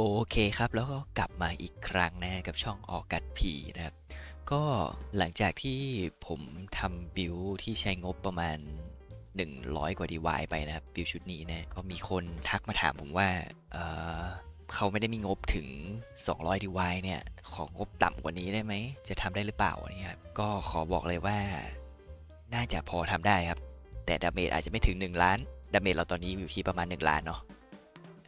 โอเคครับ แล้วก็กลับมาอีกครั้งนะกับช่องออกกัดผีนะครับ ก็หลังจากที่ผมทำบิวที่ใช้งบประมาณ 100 กว่า DY ไปนะครับ บิวชุดนี้นะ ก็มีคนทักมาถามผมว่าเออเขาไม่ได้มีงบถึง 200 DY เนี่ย ของงบต่ำกว่านี้ได้ไหม จะทำได้หรือเปล่าเนี่ยครับ ก็ขอบอกเลยว่า น่าจะพอทำได้ครับ แต่ดาเมจอาจจะไม่ถึง 1 ล้าน ดาเมจเราตอนนี้อยู่ที่ประมาณ 1 ล้านเนาะ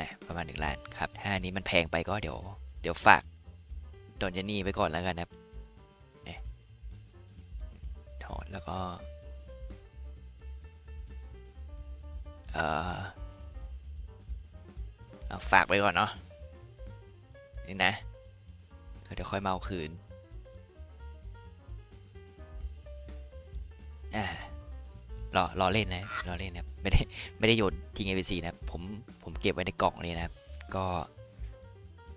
อะประมาณ 1 ล้านครับถ้าอันนี้มันแพงไปก็เดี๋ยว เดี๋ยวฝากดอนยานี่ไว้ก่อนแล้วกันนะครับเถอดแล้วก็เออเอาฝากไว้ก่อนเนาะนี่นะเดี๋ยวค่อยมาเอาคืนอ่ารอรอเล่นนะรอเล่นนะไม่ได้ไม่ได้โยนทิ้ง ABC นะครับผมผม เก็บไว้ในกล่องนี้นะครับ ก็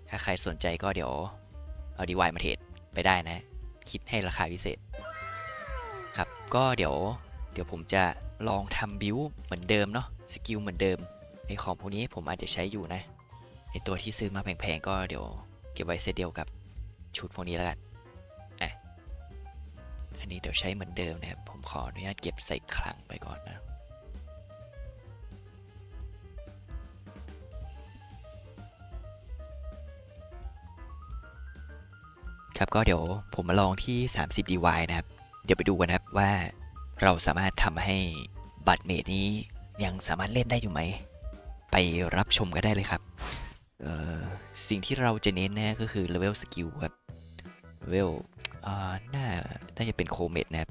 ถ้าใครสนใจก็เดี๋ยวเอาดีวายมาเทรดไปได้นะ คิดให้ราคาพิเศษ ครับ ก็เดี๋ยวเดี๋ยวผมจะลองทำบิวเหมือนเดิมเนาะสกิลเหมือนเดิมไอของพวกนี้ผมอาจจะใช้อยู่นะไอตัวที่ซื้อมาแพงๆก็เดี๋ยวเก็บไว้เซตเดียวกับชุดพวกนี้แล้วกันอะอันนี้เดี๋ยวใช้เหมือนเดิมนะครับ ผมขออนุญาตเก็บใส่คลังไปก่อนนะ ครับก็เดี๋ยวผมมาลองที่ 30 DY นะครับ เดี๋ยวไปดูกันนะครับว่าเราสามารถทำให้บัตรเมดนี้ยังสามารถเล่นได้อยู่ไหม ไปรับชมกันได้เลยครับ สิ่งที่เราจะเน้นนะก็คือเลเวลสกิลครับเลเวลน่าน่าจะเป็นโคเมดนะครับ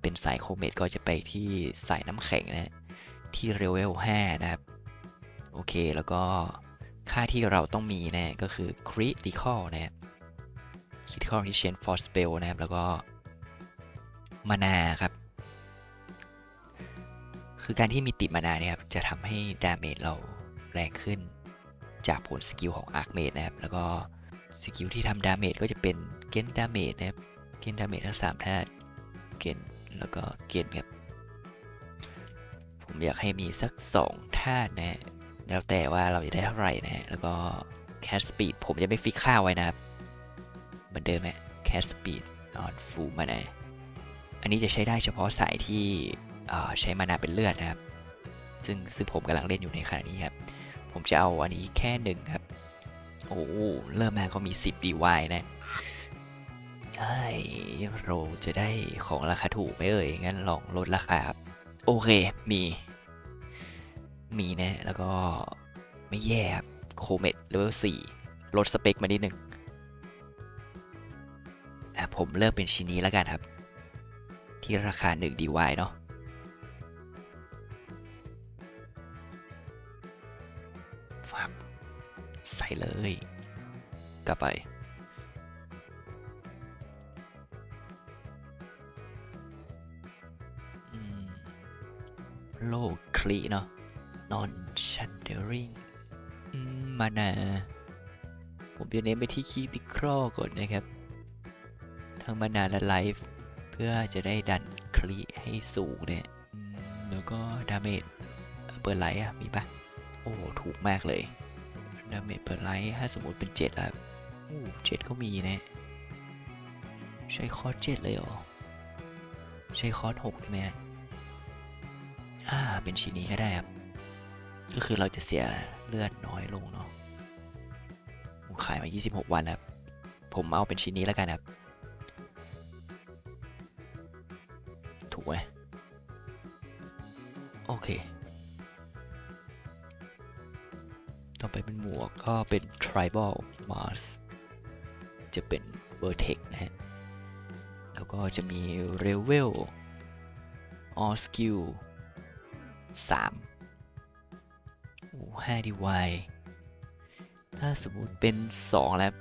เป็นสายโคเมดก็จะไปที่สายน้ำแข็งนะที่เลเวล5นะครับ โอเคแล้วก็ค่าที่เราต้องมีนะก็คือ critical นะครับ critical condition for spell นะครับ แล้วก็มานาครับ คือการที่มีติดมานาเนี่ยครับจะทำให้ดาเมจเราแรงขึ้น จากผลสกิลของ Arc Mage นะครับ แล้วก็สกิลที่ทำดาเมจก็จะเป็นเกนดาเมจนะครับ เกนดาเมจทั้งสามธาตุเกนแล้วก็เกนครับ ผมอยากให้มีสัก2ธาตุนะฮะแล้วแต่ว่าเราจะได้เท่าไหร่นะฮะ แล้วก็แคสปีดผมจะไม่ฟิกค่าไว้นะครับ เหมือนเดิมไหมแคสปีดออนฟูมานะอันนี้จะใช้ได้เฉพาะสายที่ใช้มานาเป็นเลือดนะครับ ซึ่งซึ่งผมกำลังเล่นอยู่ในขณะนี้ครับ ผมจะเอาอันนี้แค่หนึ่งครับ โอ้เริ่มมาก็มี 10 DY นะไอ้เราจะได้ของราคาถูกไหมเอ่ย งั้นลองลดราคาครับ โอเค มี มีนะ แล้วก็ไม่แย่ครับโคเมดเลเวล4ลดสเปคมานิดนึงอะ ผมเลือกเป็นชิ้นนี้แล้วกันครับ ที่ราคา 1 DY เนาะฟับใส่เลย กลับไป โลกคลีเนาะ non shuddering มานา ผมจะเน้นไปที่คีติครอก่อนนะครับ ทั้งมานาและไลฟ์เพื่อจะได้ดันคลีให้สูงเนี่ยแล้วก็ดาเมจเปิดไลท์อะมีปะโอ้ถูกมากเลยดาเมจเปิดไลท์ถ้าสมมติเป็น7แล้วโอ้เจ็ดก็มีนะใช้คอร์สเจ็ดเลยเหรอใช้คอร์สหกได้ไหมอ่าเป็นชิ้นนี้ก็ได้ครับ ก็คือเราจะเสียเลือดน้อยลงเนาะขายมา 26 วันแล้ว ผมเอาเป็นชิ้นนี้แล้วกันครับ ถูกไหมโอเค ต่อไปเป็นหมวกก็เป็น tribal mask จะเป็น vertex นะฮะ แล้วก็จะมี level all skill 3โอ้5 DY ถ้าสมมุติเป็น 2 แล้ว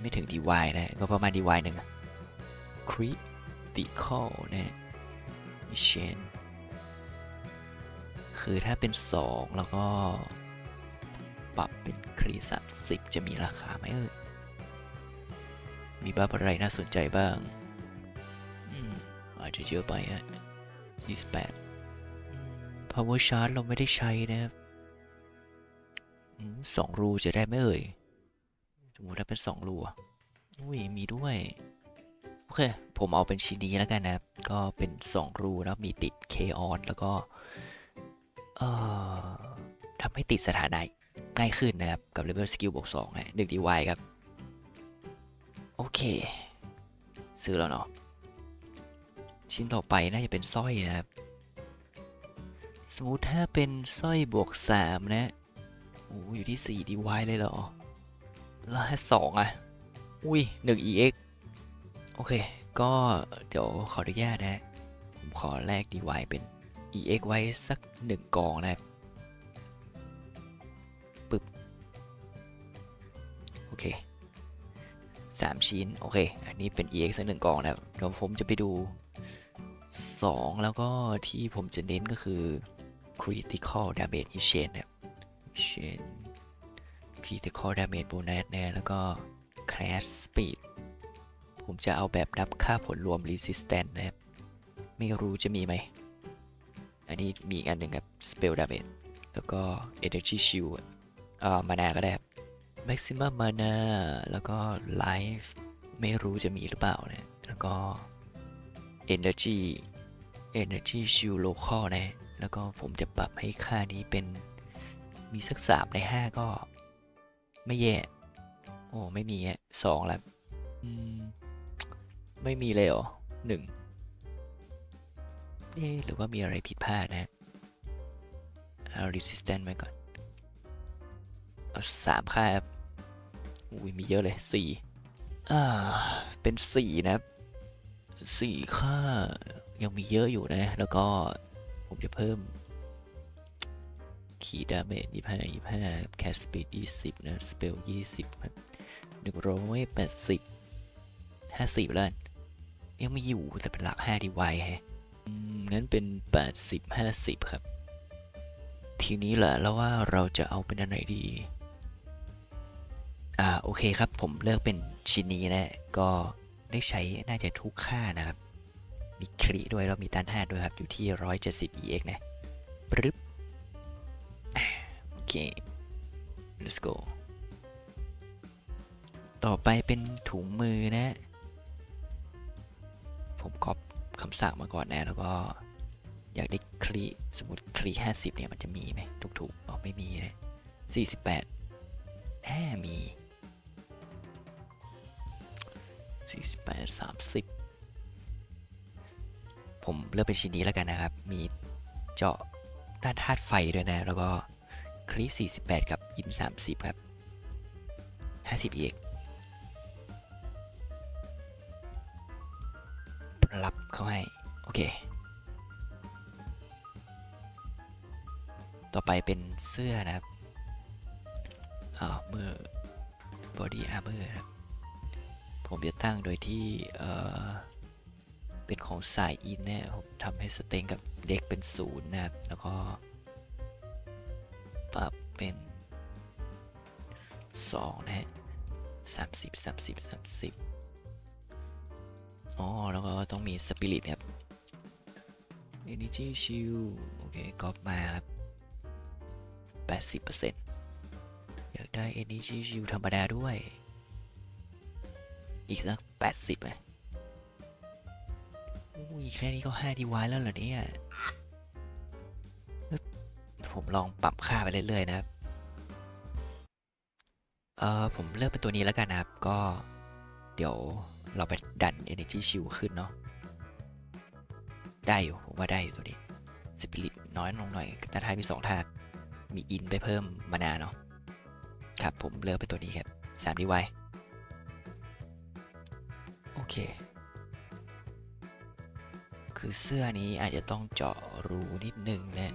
ไม่ถึง DY นะ ก็ประมาณ DY หนึ่งอะ critical นะ mission คือถ้าเป็น 2 แล้วก็ปรับเป็นครีสามสิบจะมีราคาไหมเอ่ยมีบัฟอะไรน่าสนใจบ้างอาจจะเยอะไปฮะ28 power charge เราไม่ได้ใช้นะครับสองรูจะได้ไหมเอ่ยสมมติถ้าเป็นสองรูอุ้ย มีด้วย อเค ผมเอาเป็นชิ้นนี้แล้วกันนะครับ ก็เป็นสองรูแล้วมีติดเคออนแล้วก็ เอ่อทำให้ติดสถานะง่ายขึ้นนะครับ กับ Level Skill บวก2นะหนึ่ง DY ครับ โอเค ซื้อแล้วเนาะ ชิ้นต่อไปน่าจะเป็นสร้อยนะครับ สมมติถ้าเป็นสร้อยบวก3นะโอ้อยู่ที่4 DY เลยเหรอ แล้วถ้าสองอะ อุ้ย1 EX โอเค ก็เดี๋ยวขออนุญาตนะผมขอแลก DY เป็น EX ไว้สัก1กองนะครับปึ๊บ โอเค3ชิ้น โอเค อันนี้เป็น EX สักหนึ่งกองนะครับเดี๋ยวผมจะไปดู 2 แล้วก็ที่ผมจะเน้นก็คือ critical damage exchange นะครับ exchange critical damage bonus นะแล้วก็ class speed ผมจะเอาแบบนับค่าผลรวม resistance นะครับ ไม่รู้จะมีไหม อันนี้มีอีกอันหนึ่งครับ spell damage แล้วก็ energy shield เอ่อมานาก็ได้ครับ maximum mana แล้วก็ life ไม่รู้จะมีหรือเปล่านะ แล้วก็ energy energy shield local นะ แล้วก็ผมจะปรับให้ค่านี้เป็นมีสักสามในห้าก็ ไม่แย่ โอ้ ไม่มีอะสองแล้วอืม ไม่มีเลยเหรอหนึ่งเอ๊หรือว่ามีอะไรผิดพลาดนะเอา resistance ไว้ก่อน เอาสามค่าครับอุ้ยมีเยอะเลยสี่อ่า เป็นสี่นะครับสี่ค่า ยังมีเยอะอยู่นะ แล้วก็ผมจะเพิ่มขีดดาเมจยี่ห้ายี่ห้าแคสปีดยี่สิบนะ สเปลยี่สิบครับหนึ่งร้อยแปดสิบห้าสิบแล้ว ยังไม่อยู่แต่เป็นหลักห้าดีไวแฮะงั้นเป็นแปดสิบห้าสิบครับ ทีนี้แหละแล้วว่าเราจะเอาเป็นอันไหนดี อ่าโอเคครับผมเลือกเป็นชิ้นนี้นะก็ได้ใช้น่าจะทุกค่านะครับ มีครีด้วยแล้วมีต้านทาด้วยครับ อยู่ที่ 170 EX นะปรึ๊บโอเค let's go ต่อไปเป็นถุงมือนะ ผมก๊อปคำสั่งมาก่อนนะ แล้วก็อยากได้คลีสมมติคลี50 เนี่ย มันจะมีไหมถูกๆอ๋อไม่มีนะ48แหมมี 48 30 ผมเลือกเป็นชิ้นนี้แล้วกันนะครับ มีเจาะต้านธาตุไฟด้วยนะ แล้วก็คลี48 กับอิน30 ครับ 50 EX เขาให้ โอเค ต่อไปเป็นเสื้อนะครับอ่าเมื่อ body armor นะครับ ผมจะตั้งโดยที่เอ่อเป็นของสายอินเนี่ยผมทำให้สเต็งกับเด็กเป็นศูนย์นะครับ แล้วก็ ปรับเป็น 2 นะฮะ30 30 30 อ๋อ แล้วก็ต้องมีสปิริตครับ Energy Shield โอเคก๊อปมาครับ 80%อยากได้ Energy Shield ธรรมดาด้วย อีกสัก 80ไหมอุ้ยแค่นี้ก็5ดีวายแล้วเหรอเนี่ยเอ้ยผมลองปรับค่าไปเรื่อยๆนะครับ เออผมเลือกเป็นตัวนี้แล้วกันนะครับ ก็เดี๋ยว เราไปดัน Energy Shield ขึ้นเนาะได้อยู่ผมว่าได้อยู่ตัวนี้สปิริตน้อยลงหน่อยแต่ท้ายมี2ธาตุมีอินไปเพิ่มมานาเนาะครับผมเลือกเป็นตัวนี้ครับ3ดีไวโอเค คือเสื้อนี้อาจจะต้องเจาะรูนิดนึงนะ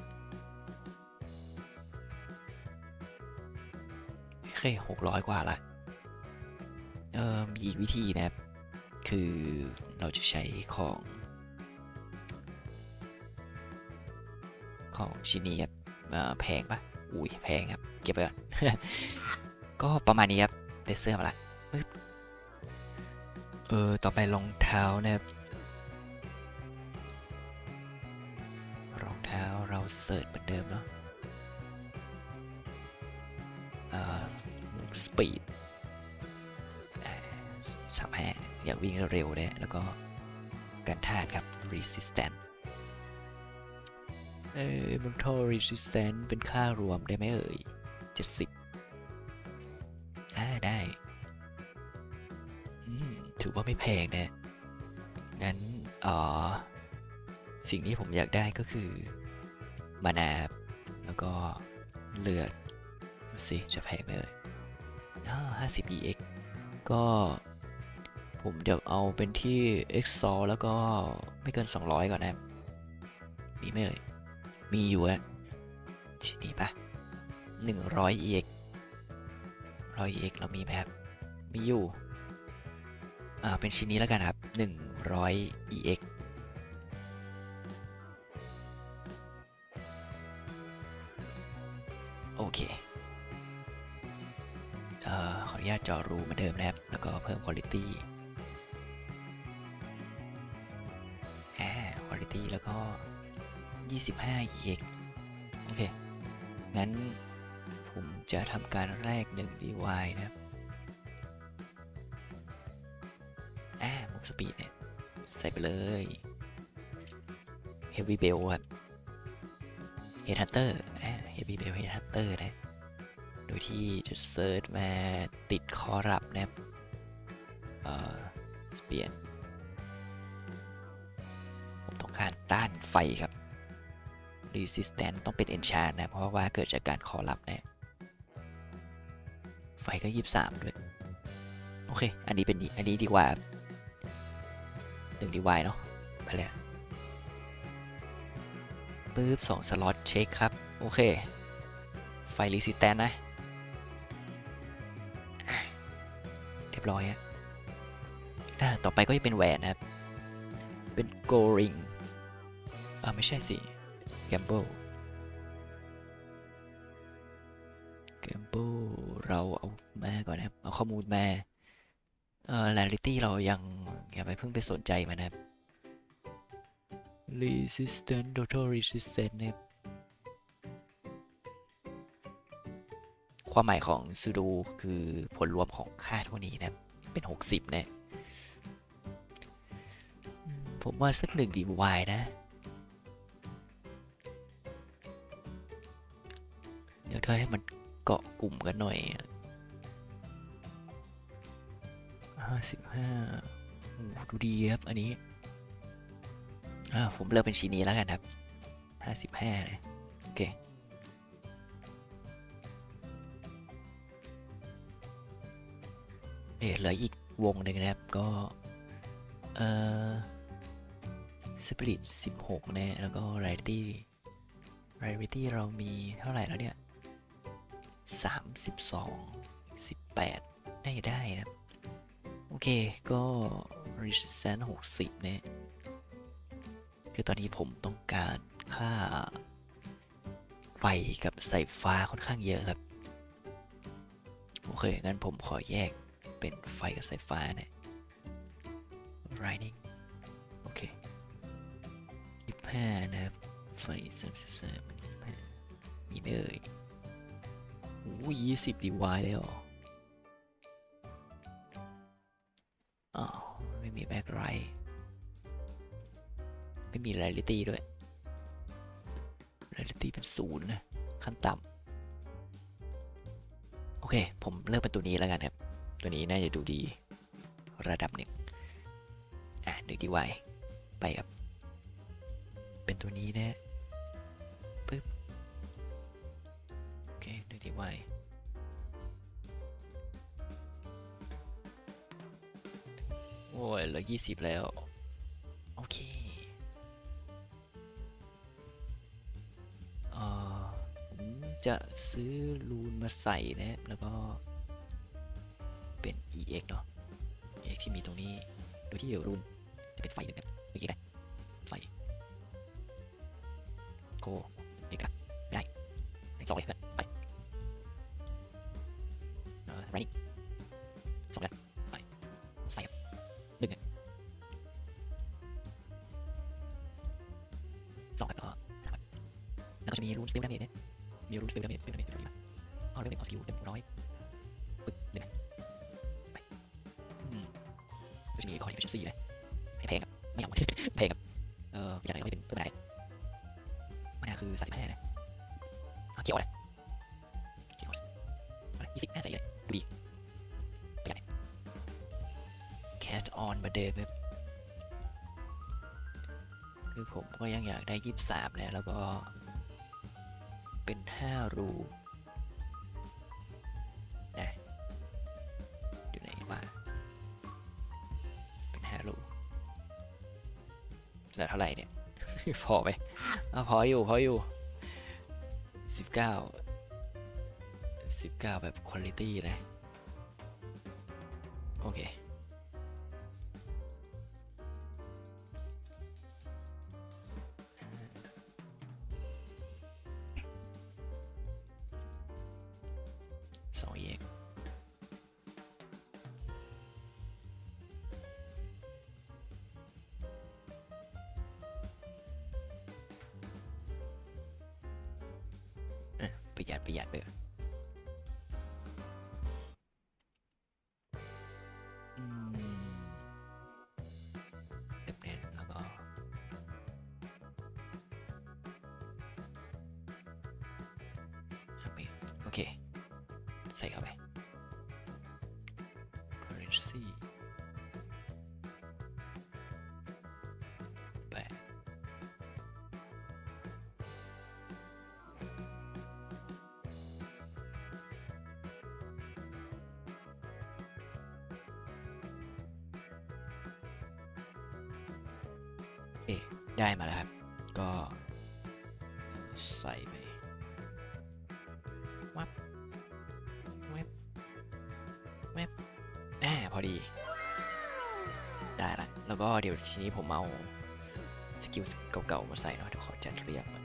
โอเคหกร้อยกว่าละเออมีอีกวิธีนะครับ คือเราจะใช้ของของชิ้นนี้ครับแพงปะอุ้ยแพงครับ เก็บไปก่อน ก็ประมาณนี้ครับได้เสื้อมาละปึ๊บเออ ต่อไปรองเท้านะครับ รองเท้าเราเสิร์ชเหมือนเดิมเนาะสปีดสามห้า อยากวิ่งเร็วเนี่ยแล้วก็การท่าตุครับ resistant เออ mental resistance เป็นค่ารวมได้ไหมเอ่ย 70อ่าได้ถือว่าไม่แพงนะ งั้นอ๋อสิ่งที่ผมอยากได้ก็คือมานาบแล้วก็เลือดดูสิจะแพงไหมเอ่ยอ่า50 EX ก็ ผมเดี๋ยวเอาเป็นที่ Exalt แล้วก็ไม่เกิน 200 ก่อนนะครับมีไหมเอ่ย มีอยู่อะชิ้นนี้ปะ100 EX 100 EX เรามีไหมครับ มีอยู่ อ่า เป็นชิ้นนี้แล้วกันครับ100 EX โอเคเอ่อขออนุญาตจอรูเหมือนเดิมนะครับ แล้วก็เพิ่ม quality แห ปีแล้วก็ 25 EX โอเค งั้นผมจะทำการแรก1 DY นะครับแอบมุกสปีดเนี่ย ใส่ไปเลย Heavy Bell ครับ Headhunter อ่า Heavy Bell Headhunter นะ โดยที่จะเซิร์ชมาติดคอรับนะครับ เอ่อ เปลี่ยน การต้านไฟครับ resistant ต้องเป็น enchant นะ เพราะว่าเกิดจากการคอรับนะไฟก็ 23 ด้วย โอเค อันนี้เป็นอันนี้ดีกว่าหนึ่งดีวายเนาะไปเลยปึ๊บสองสล็อตเช็คครับ โอเค ไฟ resistant นะ เรียบร้อยฮะต่อไปก็จะเป็นแหวนนะครับ เป็น g o ring อ่าไม่ใช่สิ gamble gamble เราเอาแมาก่อนนะครับ เอาข้อมูลแมาเอ่อ rarity เรายังอย่าไปเพิ่งไปสนใจมันนะครับ resistant total resistant นะครับความหมายของ pseudo คือผลรวมของค่าเท่านี้นะเป็น 60นะผมว่าสักหนึ่งดีวายนะ ดี๋ยวเธอให้มันเกาะกลุ่มกันหน่อยห้าสิบห้าดูดีครับ อันนี้อ่าผมเลือกเป็นชิ้นนี้แล้วกันครับห้าสิบห้าเลยโอเคเอเหลืออีกวงหนึ่งนะครับ ก็ เอ่อสปิริตสิบหกนะแล้วก็ไรตี้ไรตี้เรามีเท่าไหร่แล้วเนี่ย สามสิบสองสิบแปดได้ได้นะโอเคก็ resistance 60 เนี่ย คือตอนนี้ผมต้องการค่าไฟกับสายฟ้าค่อนข้างเยอะครับ โอเค งั้นผมขอแยกเป็นไฟกับสายฟ้าเนี่ย Lightning โอเค25นะครับ ไฟ33 25มีไหมเอ่ย โอ้ย20ดีวายเลยเหรออ้าวไม่มีแบ็กไรไม่มี r รลิตี้ด้วย r รลิตี้เป็นศูนย์นะขั้นต่ำโอเค ผมเลือกเป็นตัวนี้แล้วกันครับ ตัวนี้น่าจะดูดีระดับหนึ่งอะหนึ่งดีไวไปครับ เป็นตัวนี้นะ ไวโอ้ยเหลือยี่สิบแล้ว โอเคเออผมจะซื้อรูนมาใส่นะแล้วก็เป็น EX เนาะ EX ที่มีตรงนี้ โดยที่รูนจะเป็นไฟหนึ่งนะเมื่อกี้นะไฟโกเอกอะได้ได้สองเลย กิลดาเมจเนี่ยมีรูนสติลดาเมจสติลดาเมจอยู่ตรงนี้ปะเอาเรื่องหนึ่งเอสกิลเรียบร้อยปึ๊บเดี๋ยวนะไปอืมก็จะมีคอร์ด efficiency นะให้แพงครับไม่เอาแพงครับเอออยากได้ก็เป็นเพิ่มอะไรมันคือสามสิบห้านะเอาเกี่ยวอะไรเกี่ยวอะไรยี่สิบห้าใส่เลยดูดีไปกัน cast on มาเดิมครับคือผมก็ยังอยากได้ยี่สิบสามแล้วแล้วก็ เป็น 5 รูนะอยู่ไหนบ้างเป็น 5 รูแล้วเท่าไหร่เนี่ย พอไหมเอาพออยู่ พออยู่ 19 19 แบบคุณภาพเลย ประหยัดประหยัดไป ใส่ไปวับวับวับแหมพอดี ได้ละแล้วก็เดี๋ยวทีนี้ผมเอาสกิลเก่าๆมาใส่เนาะเดี๋ยวขอจัดเรียงก่อน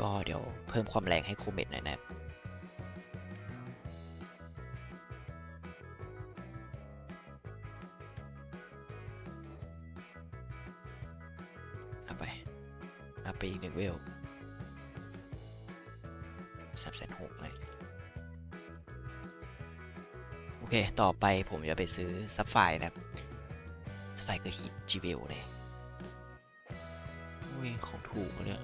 ก็เดี๋ยวเพิ่มความแรงให้โคเมตหน่อยนะครับเอาไปเอาไปอีกหนึ่งเวลสามแสนหกเลย โอเค ต่อไปผมจะไปซื้อซับไฟนะครับ ซับไฟร์ก็ฮิตจีเวลเลย อุ้ย ของถูกเนี่ย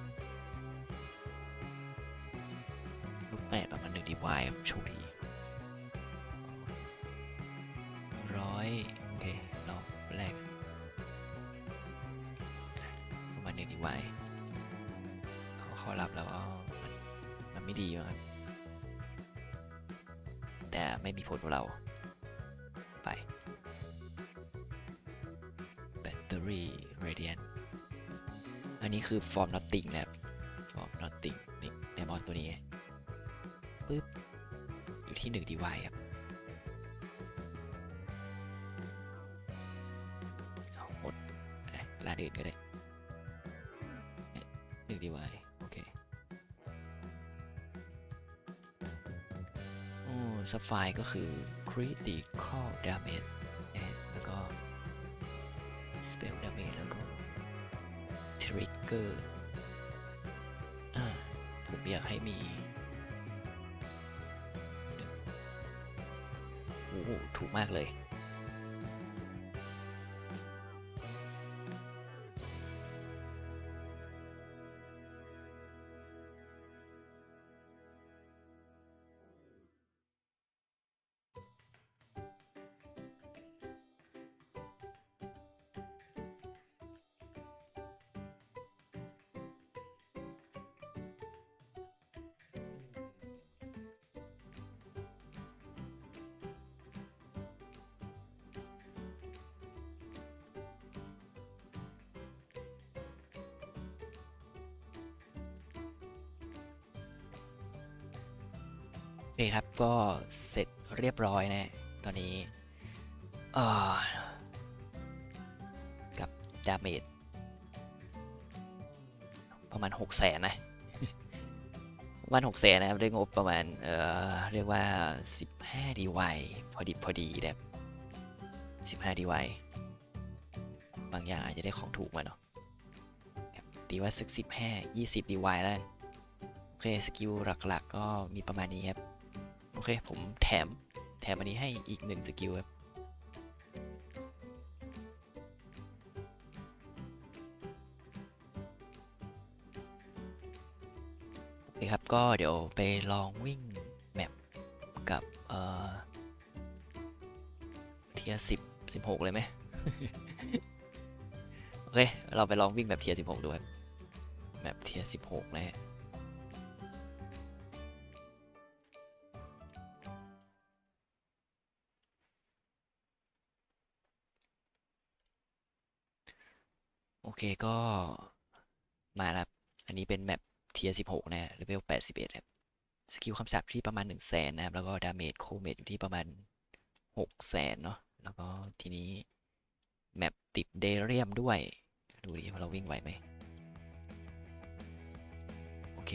งดีวายโชคดีร้อยโอเคลองแรกประมาณหนึ่งดีวายเขาเขารับแล้วมันมันไม่ดีมากแต่ไม่มีผลกับเราไปแบตเตอรี่เรเดียนอันนี้คือฟอร์ม nothing นะครับฟอร์ม nothing นี่ในมอสตัวนี้ปึ๊บ อยู่ที่1 DY ครับเอาหมดเอ๊ะร้านอื่นก็ได้หนึ่ง DY โอเคโอ้ซัฟไฟก็คือ critical damage แล้วก็ spell damage แล้วก็ trigger อ่าผมอยากให้มี ถูกมากเลย อเคครับก็เสร็จเรียบร้อยนะตอนนี้กับดาเมจประมาณ6 0แสนนะประมาณ6แสนนะครับด้วยงบประมาณเอ่อเรียกว่า 15ดีวพอดีพอดีแบบ15ดีวบางอย่างอาจจะได้ของถูกมาเนาะตีว่าสัก 15 20ดีวแล้วโอเคสกิลหลักๆก็มีประมาณนี้ครับ เค ผมแถมแถมอันนี้ให้อีกหนึ่งสกิลครับโอเคครับก็เดี๋ยวไปลองวิ่งแมปกับเอ่อเทียสิบสิบหกเลยไหมโอเค เราไปลองวิ่งแบบเทียสิบหกดูครับแบบเทียสิบหกนะฮะ เคก็มาแล้วครับ อันนี้เป็นแมปเทียสิบหกนะฮะเลเวลแปดสิบเอ็ดครับ สกิลคำสาปที่ประมาณหนึ่งแสนนะครับ แล้วก็ดาเมจโคเมจอยู่ที่ประมาณหกแสนเนาะ แล้วก็ทีนี้ แมปติดเดเรียมด้วย ดูดิว่าเราวิ่งไหวไหม โอเค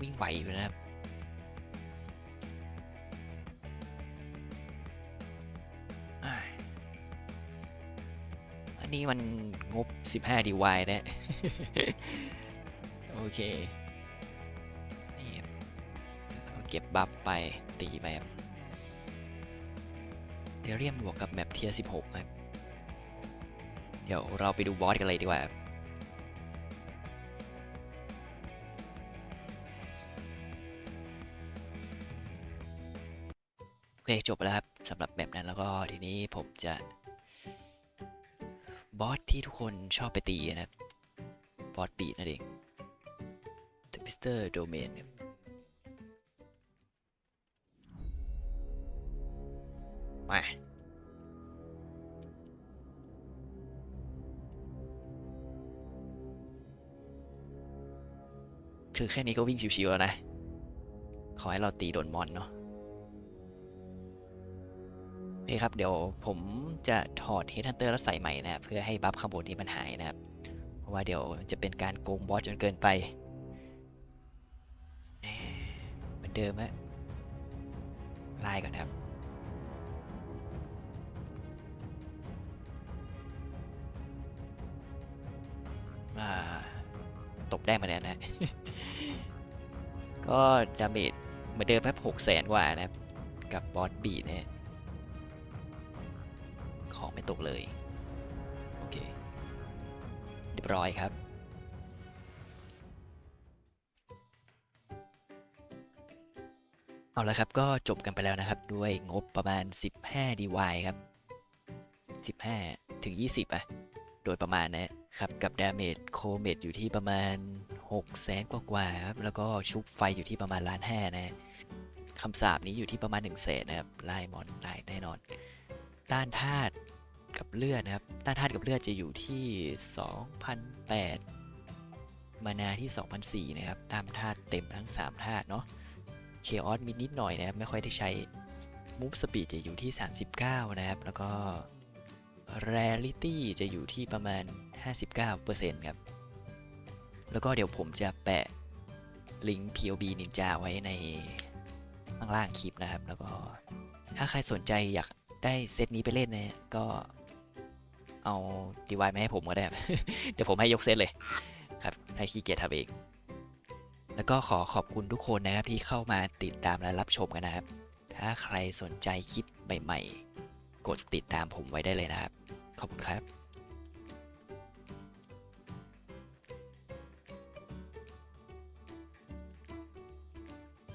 วิ่งไหวอยู่นะครับ นนี้มันงบ 15ดีวายนะ โอเค นี่ครับเอาเก็บบัฟไปตีไปครับเดี๋ยวเรียมบวกกับแมปเทียร์16ครับ เดี๋ยวเราไปดูบอสกันเลยดีกว่าครับโอเคจบแล้วครับสำหรับแมปนั้นแล้วก็ทีนี้ผมจะ บอสที่ทุกคนชอบไปตีนะครับบอสบีดนั่นเอง The Mister Domain ครับมาคือแค่นี้ก็วิ่งชิวๆแล้วนะ ขอให้เราตีโดนมอนเนาะ เคครับ เดี๋ยวผมจะถอด Headhunter แล้วใส่ใหม่นะเพื่อให้บัฟข้างบนนี้มันหายนะครับ เพราะว่าเดี๋ยวจะเป็นการโกงบอสจนเกินไปเอ่อเหมือนเดิมฮะไล่ก่อนครับอ่าตบได้มาแล้วนะ ก็ดาเมจเหมือนเดิมครับหกแสนกว่านะครับ กับบอสบีนะฮะ ของไม่ตกเลย โอเค เรียบร้อยครับ เอาละครับก็จบกันไปแล้วนะครับด้วยงบประมาณ 15 DY ครับ 15 ถึง 20อะโดยประมาณนะครับกับดาเมจโคเมดอยู่ที่ประมาณ6แสนกว่าๆครับแล้วก็ชุบไฟอยู่ที่ประมาณล้านห้านะคำสาบนี้อยู่ที่ประมาณ1แสนนะครับไล่มอนไล่แน่นอน ต้านธาตุ กับเลือดนะครับ ต้านธาตุกับเลือดจะอยู่ที่ 2,008 มานาที่ 2,004 นะครับ ตามธาตุเต็มทั้ง 3 ธาตุเนาะ เคออสมีนิดหน่อยนะครับ ไม่ค่อยได้ใช้ มูฟสปีดจะอยู่ที่ 39 นะครับ แล้วก็ Rarity จะอยู่ที่ประมาณ 59%ครับ แล้วก็เดี๋ยวผมจะแปะลิงก์ POB Ninja ไว้ในข้างล่างคลิปนะครับ แล้วก็ถ้าใครสนใจอยากได้เซตนี้ไปเล่นนะก็ เอาดีวายมาให้ผมก็ได้ครับ เดี๋ยวผมให้ยกเซตเลยครับ ให้ขี้เกียจทำเอง แล้วก็ขอขอบคุณทุกคนนะครับที่เข้ามาติดตามและรับชมกันนะครับ ถ้าใครสนใจคลิปใหม่ ๆ กดติดตามผมไว้ได้เลยนะครับ ขอบคุณครับ